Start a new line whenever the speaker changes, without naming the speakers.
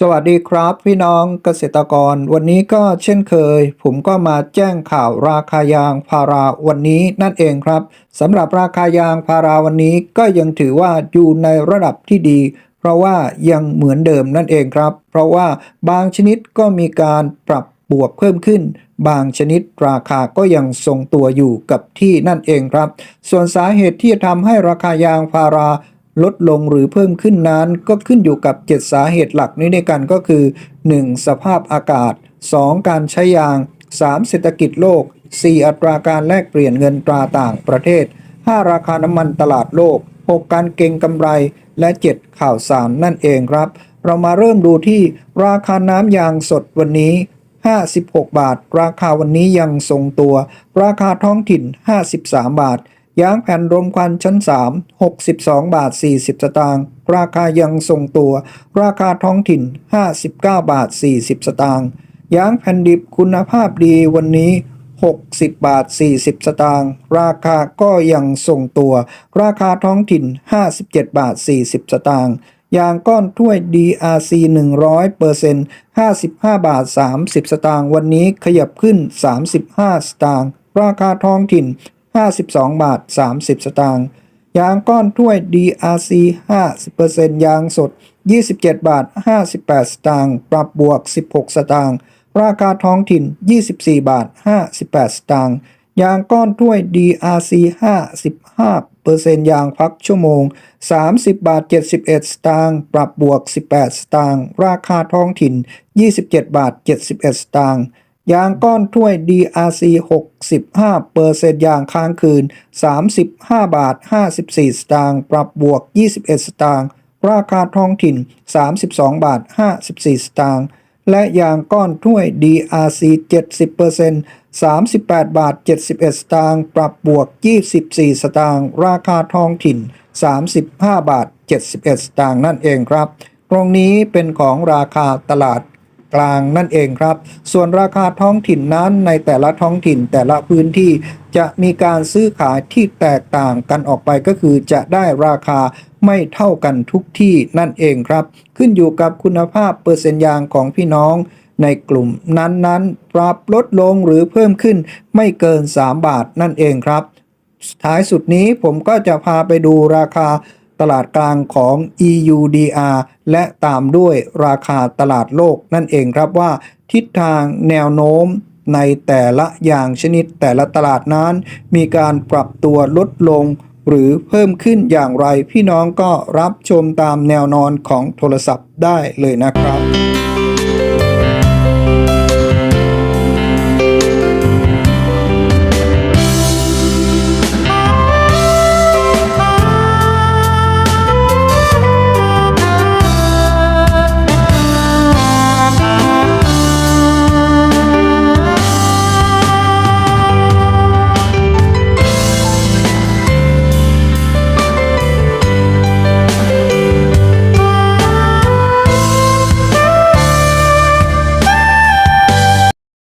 สวัสดีครับพี่น้องเกษตรกร วันนี้ก็เช่นเคย ผมก็มาแจ้งข่าวราคายางพาราวันนี้นั่นเองครับสำหรับราคายางพาราวันนี้ก็ยังถือว่าอยู่ในระดับที่ดี เพราะว่ายังเหมือนเดิมนั่นเองครับ เพราะว่าบางชนิดก็มีการปรับบวกเพิ่มขึ้น บางชนิดราคาก็ยังทรงตัวอยู่กับที่นั่นเองครับ ส่วนสาเหตุที่ทำให้ราคายางพารา ลดลงหรือเพิ่มขึ้นนั้นก็ขึ้นอยู่กับ 7 สาเหตุหลักนี้ในกันก็คือ 1. สภาพอากาศ 2. การใช้ยาง 3. เศรษฐกิจโลก 4. อัตราการแลกเปลี่ยนเงินตราต่างประเทศ 5. ราคาน้ำมันตลาดโลก 6. การเก็งกำไร และ 7. ข่าวสารนั่นเองครับ เรามาเริ่มดูที่ราคาน้ำยางสดวันนี้ 56 บาท ราคาวันนี้ยังทรงตัว ราคาท้องถิ่น 53 บาท ยางแผ่นรมควันชั้น 3 62 บาท 40 สตางค์ ราคายังทรงตัว ราคาท้องถิ่น 59 บาท 40 สตางค์ ยางแผ่นดิบคุณภาพดีวันนี้ 60 บาท 40 สตางค์ ราคาก็ยังทรงตัว ราคาท้องถิ่น 57 บาท 40 สตางค์ ยางก้อนถ้วย DRC 100% 55 บาท 30 สตางค์ วันนี้ขยับขึ้น 35 สตางค์ราคาท้องถิ่น 52 บาท 30 สตางค์ ยางก้อนถ้วย DRC 50%ยางสด 27 บาท 58 สตางค์ ปรับบวก 16 สตางค์ ราคาท้องถิ่น 24 บาท 58 สตางค์ ยางก้อนถ้วย DRC 55%ยางพักชั่วโมง 30 บาท 71 สตางค์ ปรับบวก 18 สตางค์ ราคาท้องถิ่น 27 บาท 71 สตางค์ ยางก้อนถ้วย DRC 65เปอร์เซ็นต์ยางค้างคืน 35 บาท 54 สตางค์ ปรับบวก 21 สตางค์ ราคาท้องถิ่น 32 บาท 54 สตางค์ และยางก้อนถ้วย DRC 70เปอร์เซ็นต์38 บาท 71 สตางค์ ปรับบวก 24 สตางค์ ราคาท้องถิ่น 35 บาท 71 สตางค์นั่นเองครับ ตรงนี้เป็นของราคาตลาด กลางนั่นเองครับ ส่วนราคาท้องถิ่นนั้นในแต่ละท้องถิ่นแต่ละพื้นที่จะมีการซื้อขายที่แตกต่างกันออกไปก็คือจะได้ราคาไม่เท่ากันทุกที่นั่นเองครับ ขึ้นอยู่กับคุณภาพเปอร์เซ็นต์ยางของพี่น้องในกลุ่มนั้นๆ ปรับลดลงหรือเพิ่มขึ้นไม่เกิน 3 บาทนั่นเองครับท้ายสุดนี้ผมก็จะพาไปดูราคา ตลาดกลางของ EUDR และตามด้วยราคาตลาดโลกนั่นเองครับว่า ทิศทางแนวโน้มในแต่ละอย่างชนิดแต่ละตลาดนั้น มีการปรับตัวลดลง หรือเพิ่มขึ้นอย่างไรพี่น้องก็รับชมตามแนวนอนของโทรศัพท์ได้เลยนะครับ